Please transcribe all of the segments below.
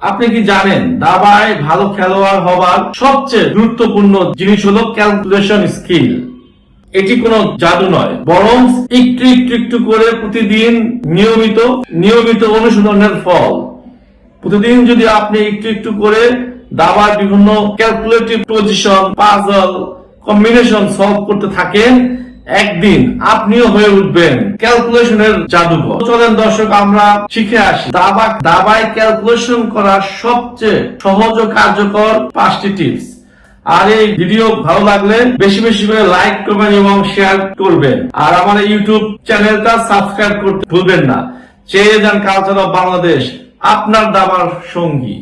আপনি কি জানেন দাবায় ভালো খেলোয়াড় হবার সবচেয়ে গুরুত্বপূর্ণ জিনিস হলো ক্যালকুলেশন স্কিল এটি কোনো জাদু নয়, বরং একটু একটু একটু করে প্রতিদিন নিয়মিত নিয়মিত অনুশীলনের ফল। প্রতিদিন যদি আপনি একটু একটু করে দাবার বিভিন্ন calculative position puzzle combination solve করতে থাকেন একদিন আপনিও হয়ে উঠবেন ক্যালকুলেশনের জাদুঘর। চলেন দর্শক, আমরা শিখে আসি। দাবা, দাবায় ক্যালকুলেশন করার সবচেয়ে সহজ ও কার্যকর পাঁচটি টিপস। আর এই ভিডিও ভালো লাগলে বেশি বেশি করে লাইক করবেন এবং শেয়ার করবেন। আর আমার ইউটিউব চ্যানেলটা সাবস্ক্রাইব করতে ভুলবেন না। চেয়ে যান কালচার অফ বাংলাদেশ, আপনার দাবার সঙ্গী।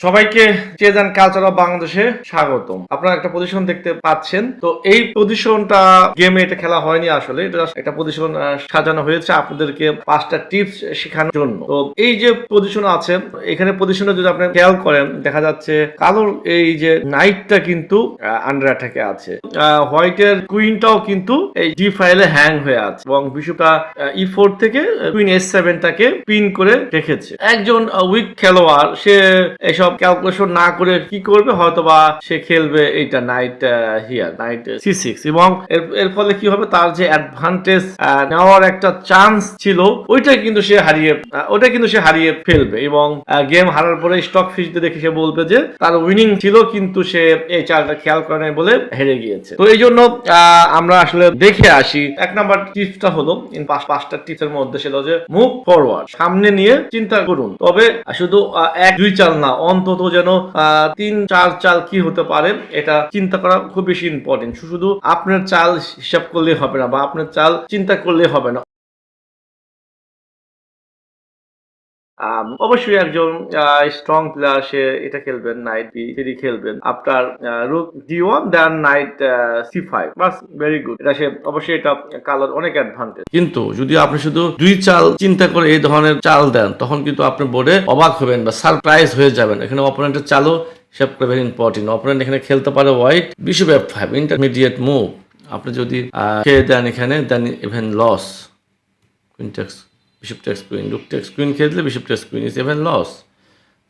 সবাইকে চেজান কালচার অফ বাংলাদেশে স্বাগতম। আপনারা একটা পজিশন দেখতে পাচ্ছেন। তো এই পজিশনটা গেমে এটা খেলা হয়নি আসলে। এটা একটা পজিশন সাজানো হয়েছে আপনাদেরকে পাঁচটা টিপস শেখানোর জন্য। তো এই যে পজিশন আছে, এখানে পজিশনে যদি আপনি খেয়াল করেন, দেখা যাচ্ছে কালোর এই যে নাইটটা কিন্তু আন্ডার অ্যাটাকে আছে। হোয়াইটের কুইনটাও কিন্তু এই ডি ফাইলে হ্যাং হয়ে আছে এবং বিশ্বটা ই ফোর থেকে কুইন এস সেভেনটাকে পিন করে রেখেছে। একজন উইক খেলোয়াড়, সে এসব ক্যালকুলেশন না করে কি করবে? হয়তোবা সে খেলবে এইটা knight here knight C six এবং এর এর ফলে কি হবে? তার যে অ্যাডভান্টেজ নেওয়ার একটা চান্স ছিল ওইটা কিন্তু সে হারিয়ে ওটা কিন্তু সে হারিয়ে ফেলবে এবং গেম হারার পরে স্টক ফিসতে দেখে সে বলবে যে তার উইনিং ছিল কিন্তু সে এই চালটা খেয়াল করে নাই বলে হেরে গিয়েছে। তো এই জন্য আমরা আসলে দেখে আসি। এক নাম্বার টিপসটা হলো পাঁচটা টিপসের মধ্যে সেটা যে মুভ ফরওয়ার্ড সামনে নিয়ে চিন্তা করুন। তবে শুধু এক, দুই চাল না অন্তত যেন তিন চার চাল কি হতে পারে, এটা চিন্তা করা খুব বেশি ইম্পর্টেন্ট শুধু আপনার চাল হিসাব করলে হবে না বা আপনার চাল চিন্তা করলে হবে না। অবশ্যই একজন স্ট্রং প্লেয়ার সে এটা খেলবেন নাইট বি থ্রি খেলবেন। আপনার rook D one then knight C five বাস ভেরি গুড এটা সে, অবশ্যই এটা কালার অনেক অ্যাডভান্টেজ কিন্তু যদি আপনি শুধু দুই চাল চিন্তা করে এই ধরনের চাল দেন, তখন কিন্তু আপনি বোর্ডে অবাক হবেন বা সারপ্রাইজ হয়ে যাবেন। এখানে অপোনেন্টের চালও করে ভেরি ইম্পর্টেন্ট অপোনেন্ট এখানে খেলতে পারে white bishop F five intermediate move আপনি যদি খেয়ে দেন এখানে then even loss queen bishop takes queen rook takes queen খেললে bishop takes queen is even loss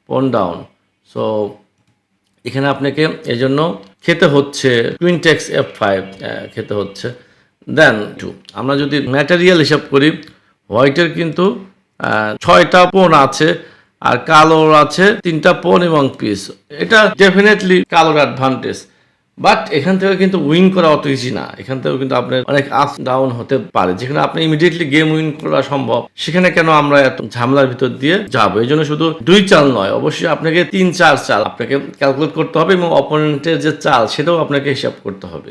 pawn down so এখানে আপনাকে এই জন্য খেতে হচ্ছে কুইন টেক্স এফ ফাইভ খেতে হচ্ছে। দেন টু আমরা যদি ম্যাটেরিয়াল হিসাব করি হোয়াইটের কিন্তু ছয়টা পোন আছে আর কালোর আছে তিনটা পোন এবং পিস এটা ডেফিনেটলি কালোর অ্যাডভান্টেজ বাট এখান থেকে কিন্তু উইন করা অত ইজি না। এখান থেকে কিন্তু আপনার অনেক আপ ডাউন হতে পারে। যেখানে আপনি ইমিডিয়েটলি গেম উইন করা সম্ভব, সেখানে কেন আমরা এত ঝামেলার ভিতর দিয়ে যাব? এই জন্য শুধু দুই চাল নয়, অবশ্যই আপনাকে তিন চার চাল আপনাকে ক্যালকুলেট করতে হবে এবং অপোনেন্টের যে চাল, সেটাও আপনাকে হিসাব করতে হবে।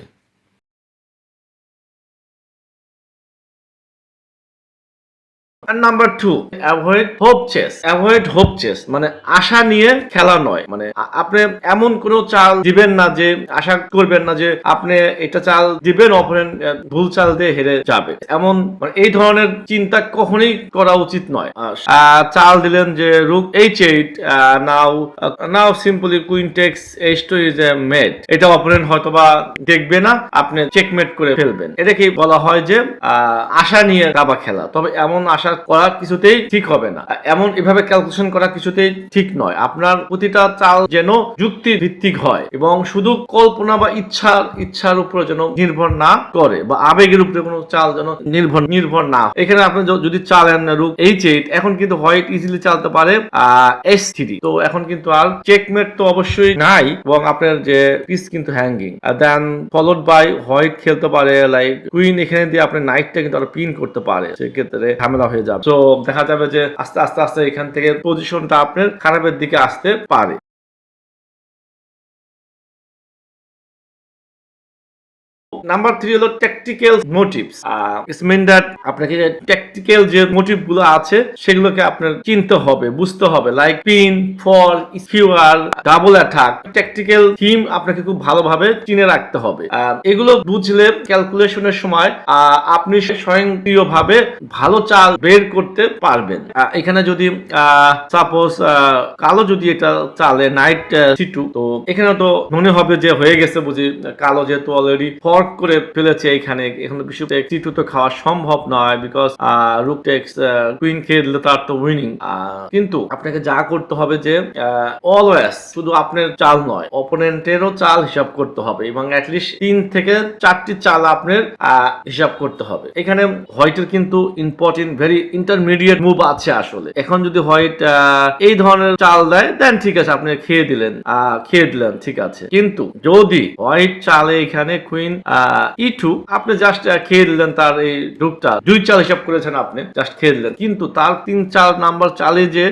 Number two avoid hope chess avoid hope chess মানে আশা নিয়ে খেলা নয়। মানে আপনি এমন চাল দিবেন না যে আশা করবেন না যে আপনি এটা চাল দিবেন অপোনেন্ট ভুল চাল দিয়ে হেরে যাবে। এমন মানে এই ধরনের চিন্তা কখনোই করা উচিত নয়। চাল দিলেন যে rook H eight now now simply queen takes H two is a mate এটা অপোনেন্ট হয়তোবা দেখবে না, আপনি চেকমেট করে ফেলবেন। এটাকেই বলা হয় যে আশা নিয়ে দাবা খেলা। তবে এমন আশা করা কিছুতেই ঠিক হবে না। এমন এভাবে ক্যালকুলেশন করা কিছুতেই ঠিক নয়। আপনার প্রতিটা চাল যেন যুক্তি ভিত্তিক হয় এবং শুধু কল্পনা বা ইচ্ছার ইচ্ছার উপরে যেন নির্ভর না করে বা আবেগের উপরে কোনো চাল যেন নির্ভর নির্ভর না এখানে আপনি যদি চালেন রুক এইচ এইট এখন কিন্তু হোয়াইট ইজিলি চালতে পারে এস থ্রি তো এখন কিন্তু আর চেকমেট তো অবশ্যই নাই এবং আপনার যে পিস কিন্তু hanging then followed by white খেলতে পারে লাইক কুইন এখানে দিয়ে আপনি নাইটটা কিন্তু আরও পিন করতে পারে। সেক্ষেত্রে ঝামেলা হয়ে যাবে। তো দেখা যাবে যে আস্তে আস্তে আস্তে এখান থেকে পজিশনটা আপনার খারাপের দিকে আসতে পারে। নাম্বার থ্রি হলো ট্যাকটিক্যাল ইটস মিন দ্যাট আপনাকে ট্যাকটিক্যাল যে মোটিভগুলো আছে, সেগুলোকে আপনার চিনতে হবে, বুঝতে হবে। Like pin skewer double attack tactical theme আপনাকে খুব ভালোভাবে চিনে রাখতে হবে। এগুলো বুঝলে ক্যালকুলেশনের সময় আপনি স্বয়ংক্রিয়ভাবে ভালো চাল বের করতে পারবেন। এখানে যদি সাপোজ কালো যদি এটা চালে নাইট সি টু তো এখানে তো মনে হবে যে হয়ে গেছে বুঝি। কালো যেহেতু অলরেডি ফর্ক করে ফেলেছে এখানে। এখানে বিশ্বতে টি তো খাওয়া সম্ভব নয় বিকজ রুক টেক্স কুইন খেয়ে তার তো উইনিং কিন্তু আপনাকে যা করতে হবে যে অলওয়েজ শুধু আপনার চাল নয় অপোনেন্টেরও চাল হিসাব করতে হবে এবং অ্যাটলিস্ট তিন থেকে চারটি চাল আপনার হিসাব করতে হবে। এখানে হোয়াইটের কিন্তু ইম্পর্টেন্ট ভেরি ইন্টারমিডিয়েট মুভ আছে আসলে। এখন যদি হোয়াইট এই ধরনের চাল দেয় দেন ঠিক আছে, আপনি খেয়ে দিলেন খেয়ে দিলেন, ঠিক আছে। কিন্তু যদি হোয়াইট চালে এখানে কুইন ই টু আপনি জাস্ট খেয়ে দিলেন তার এই রূপটা। দুই চাল হিসাব করেছেন আপনি জাস্ট খেয়ে দিলেন। কিন্তু তার তিন নাম্বার চালে যে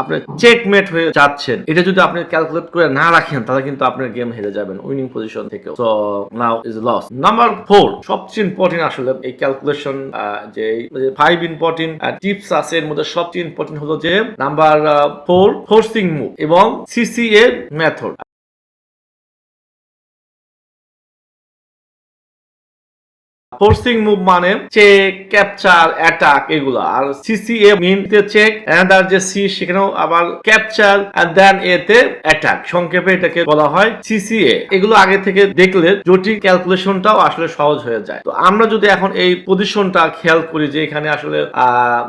আপনি চেকমেট হয়ে যাচ্ছেন, এটা যদি আপনি ক্যালকুলেট করে না রাখেন, তাহলে কিন্তু গেম হেরে যাবেন উইনিং পজিশন থেকে so now is loss number four সবচেয়ে ইম্পর্টেন্ট আসলে এই ক্যালকুলেশন যে ফাইভ ইম্পর্টেন্ট টিপস আছে, এর মধ্যে সবচেয়ে ইম্পর্টেন্ট হলো যে নাম্বার ফোর ফোর্সিং মুভ এবং সিসিএ মেথড ফোর্সিং মুভ মানে চেক ক্যাপচার অ্যাটাক এগুলো। আর সিসিএ মিনতে চেক অ্যান্ড যে সি সেখানেও আবার ক্যাপচার দেন এতে অ্যাটাক সংক্ষেপে এটাকে বলা হয় সিসিএ এগুলো আগে থেকে দেখলে জটিল ক্যালকুলেশনটাও আসলে সহজ হয়ে যায়। তো আমরা যদি এখন এই পজিশনটা খেয়াল করি যে এখানে আসলে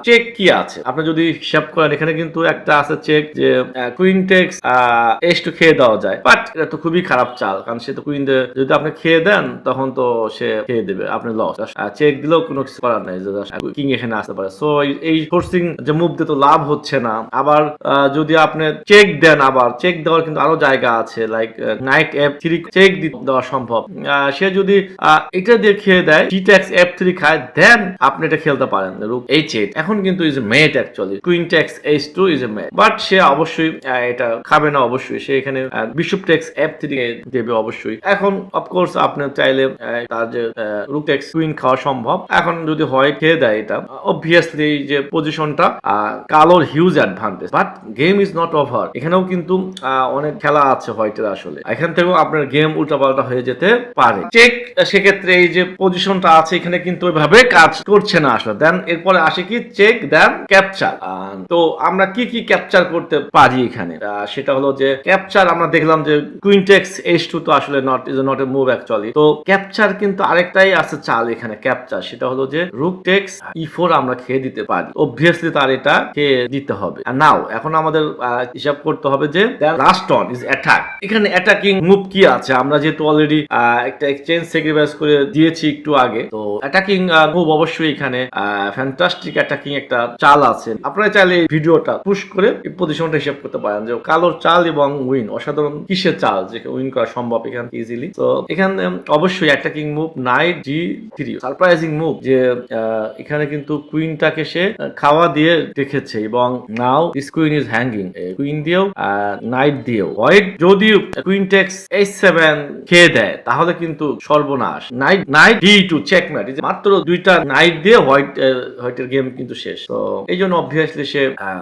চেক কি আছে। আপনি যদি হিসাব করেন, এখানে কিন্তু একটা আছে চেক যে কুইন টেক্স এস টু খেয়ে দেওয়া যায়। বাট এটা তো খুবই খারাপ চাল, কারণ সে তো কুইন যদি আপনি খেয়ে দেন, তখন তো সে খেয়ে দেবে। আপনি লস চেক দিলেও কোনো কিছু করার নাই কিং এখানে আসতে পারে। সো এই ফোর্সিং যে মুভ দিয়ে তো লাভ হচ্ছে না। আবার যদি আপনি চেক দেন আবার চেক দেওয়ার কিন্তু আরও জায়গা আছে। Like knight F three check দেওয়া সম্ভব। সে যদি এটা দিয়ে খেয়ে দেয় টি ট্যাক্স এফ থ্রি খায় দেন আপনি এটা খেলতে পারেন। এইচ এইট এখন কিন্তু is mate actually queen takes H two is a mate but সে অবশ্যই এটা খাবে না অবশ্যই। সে এখানে বিশপ ট্যাক্স এফ থ্রি দেবে অবশ্যই। এখন অফকোর্স আপনি চাইলে তার যে রুক ট্যাক্স কুইন খাওয়া সম্ভব। এখন যদি হয়, খেয়ে দেয় এটা। অবভিয়াসলি যে পজিশনটা কালোর huge advantage but game is not over এখানেও কিন্তু অনেক খেলা আছে হোয়াইটের আসলে। এখান থেকেও আপনার গেম উল্টাপাল্টা হয়ে যেতে পারে। চেক সেক্ষেত্রে এই যে পজিশনটা আছে, এখানে কিন্তু ওইভাবে কাজ করছে না আসলে। দেন এরপরে আসে কি? চেক দেন ক্যাপচার তো আমরা কি কি ক্যাপচার করতে পারি এখানে? সেটা হলো যে ক্যাপচার আমরা দেখলাম যে কুইনটেক্স এইচ টু তো আসলে not is not a move actually তো ক্যাপচার কিন্তু আরেকটাই আছে চাল এখানে ক্যাপচার সেটা হলো যে রুক টেক্স ই ফোর আমরা খেয়ে দিতে পারি। অবভিয়াসলি তার এটা খেয়ে দিতে হবে। নাও এখন আমাদের হিসাব করতে হবে যে লাস্ট অন ইজ অ্যাটাক এখানে অ্যাটাকিং মুভ কি আছে? আমরা যেহেতু অলরেডি একটা এক্সচেঞ্জ স্যাক্রিফাইস করে দিয়েছি একটু আগে, তো অ্যাটাকিং মুভ অবশ্যই এখানে ফ্যান্টাস্টিক অ্যাটাকিং একটা চাল আছে। আপনারা চাইলে ভিডিওটা পুশ করে পজিশনটা হিসাব করতে পারেন যে কালোর চাল এবং উইন অসাধারণ কিসের চাল যে উইন করা সম্ভব এখান ইজিলি তো এখানে অবশ্যই attacking move knight G three surprising move যে এখানে কিন্তু কুইনটাকে সে খাওয়া দিয়ে রেখেছে এবং now this queen is hanging queen দিয়েও নাইট দিয়েও। হোয়াইট যদি কুইন টেক্স এইচ সেভেন খেয়ে দেয়, তাহলে কিন্তু সর্বনাশ। Knight knight D two check mate মাত্র দুইটা নাইট দিয়ে হোয়াইট হোয়াইটের গেম কিন্তু শেষ। তো এই জন্য অবভিয়াসলি সে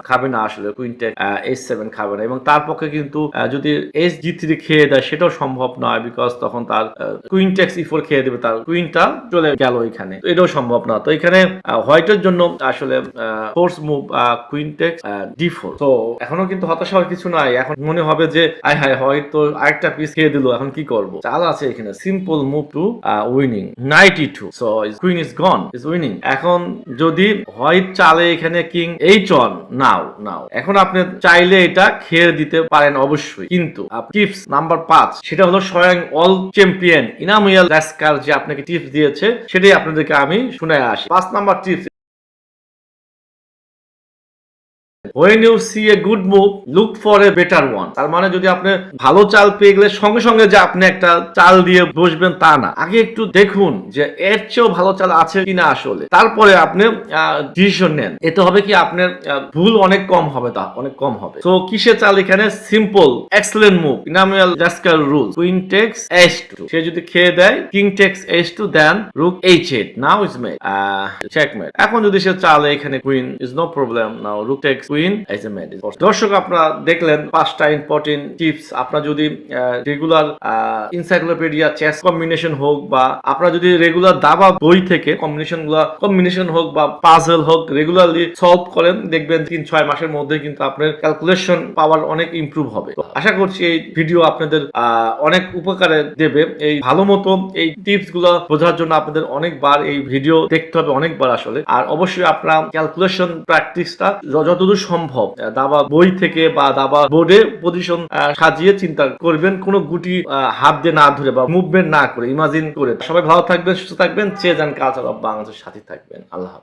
খাবে না আসলে কুইন টেক এইচ সেভেন খাবে না। এবং তার পক্ষে কিন্তু যদি এস জি থ্রি খেয়ে দেয়, সেটাও সম্ভব নয় বিকজ তখন তার কুইন টেক্স ই ফোর খেয়ে দেবে, তার কুইনটা চলে গেল এখানে। এটাও সম্ভব না। তো এখানে হোয়াইটের জন্য আসলে force move queen takes D four তো এখনও কিন্তু হতাশ হওয়ার কিছু নাই। এখন মনে হবে যে আই হাই হোয়াইট তো আরেকটা পিস খেয়ে দিল। এখন কি করব? চাল আছে এখানে। Simple move to winning knight E two so queen is gone is winning এখন যদি হোয়াইট চালে এখানে king H one now now এখন আপনি চাইলে এটা খেয়ে দিতে পারেন অবশ্যই। কিন্তু টিপস নাম্বার পাঁচ, সেটা হলো স্বয়ং অল চ্যাম্পিয়ন ইনামুয়াল রাস্কার যে আপনাকে টিপস দিয়েছে সেটাই আপনাদেরকে আমি শুনে আসি। পাঁচ number tips When you see a good move, look for a better one. তার মানে যদি আপনি ভালো চাল পেয়ে গেলে সঙ্গে সঙ্গে যে আপনি একটা চাল দিয়ে বসবেন তা না। আগে একটু দেখুন যে এর চেয়েও ভালো চাল আছে কিনা আসলে। তারপরে আপনি ডিসিশন নেন। এতে হবে কি আপনার ভুল অনেক কম হবে তা অনেক কম হবে। তো কিসের চাল এখানে? সিম্পল এক্সেলেন্ট মুভ ইনামিয়াল Zanskar rule queen takes H two সে যদি খেয়ে দেয় king takes H two then rook H eight now is mate checkmate এখন যদি সে চালে এখানে queen is no problem now rook takes win as a medicine দর্শক আপনারা দেখলেন পাঁচটা ইম্পর্টেন্ট টিপস আপনার যদি রেগুলার ইনসাইক্লোপিডিয়া চেস কম্বিনেশন হোক বা আপনারা যদি রেগুলার দাবা বই থেকে কম্বিনেশনগুলা কম্বিনেশন হোক বা পাজল হোক রেগুলারলি সলভ করেন দেখবেন তিন ছয় মাসের মধ্যে কিন্তু আপনার ক্যালকুলেশন পাওয়ার অনেক ইমপ্রুভ হবে। আশা করছি এই ভিডিও আপনাদের আহ, অনেক উপকারে দেবে। এই ভালো মতো এই টিপসগুলো বোঝার জন্য আপনাদের অনেকবার এই ভিডিও দেখতে হবে অনেকবার আসলে। আর অবশ্যই আপনারা ক্যালকুলেশন প্র্যাকটিসটা যতদূর সম্ভব। দাবা বই থেকে বা দাবা বোর্ডে পজিশন সাজিয়ে চিন্তা করবেন, কোনো গুটি হাত দিয়ে না ধরে বা মুভমেন্ট না করে ইমাজিন করে। সবাই ভালো থাকবেন, সুস্থ থাকবেন চেয়ে যান কালচার অফ বাংলাদেশের সাথে থাকবেন। আল্লাহ